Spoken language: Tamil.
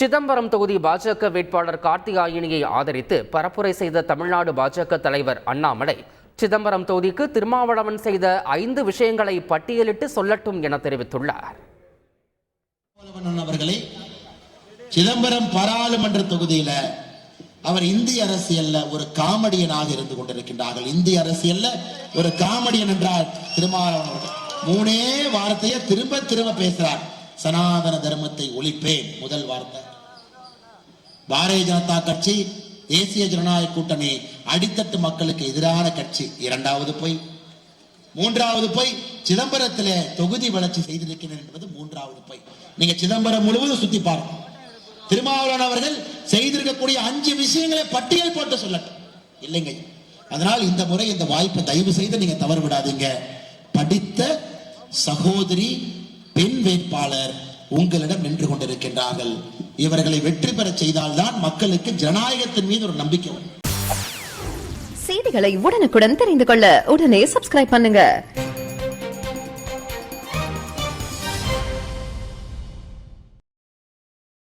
சிதம்பரம் தொகுதி பாஜக வேட்பாளர் கார்த்திகாயினியை ஆதரித்து பரப்புரை செய்த தமிழ்நாடு பாஜக தலைவர் அண்ணாமலை சிதம்பரம் தொகுதிக்கு திருமாவளவன் செய்த ஐந்து விஷயங்களை பட்டியலிட்டு சொல்லட்டும் என தெரிவித்துள்ளார். அவர்களை சிதம்பரம் பாராளுமன்ற தொகுதியில அவர் இந்திய அரசியல்ல ஒரு காமெடியனாக இருந்து கொண்டிருக்கின்றார்கள். இந்திய அரசியல்ல ஒரு காமெடியன் என்றார் திருமாவளவன் மூணே வார்த்தையை திரும்ப திரும்ப பேசுறார். சனாதன தர்மத்தை ஒழிப்பேன். முதல் வார்த்தை. பாரதிய ஜனதா கட்சி தேசிய ஜனநாயக கூட்டணி அடித்தட்டு மக்களுக்கு எதிரான கட்சி. இரண்டாவது போய். மூன்றாவது போய் சிதம்பரத்திலே தொகுதி வளர்ச்சி செய்திருக்கிறேன் என்பது மூன்றாவது போய். நீங்க சிதம்பரம் முழுவதும் சுத்தி பாருங்க. திருமாவளவன் அவர்கள் செய்திருக்கக்கூடிய அஞ்சு விஷயங்களை பட்டியல் போட்டு சொல்லட்டும். இல்லைங்க. அதனால் இந்த முறை இந்த வாய்ப்பை தயவு செய்து நீங்க தவறு விடாதீங்க. படித்த சகோதரி பெண் வேட்பாளர் உங்களிடம் நின்று கொண்டிருக்கின்றார்கள். இவர்களை வெற்றி பெறச் செய்தால்தான் மக்களுக்கு ஜனநாயகத்தின் மீது ஒரு நம்பிக்கை செய்திகளை உடனுக்குடன் தெரிந்து கொள்ள உடனே சப்ஸ்கிரைப் பண்ணுங்க.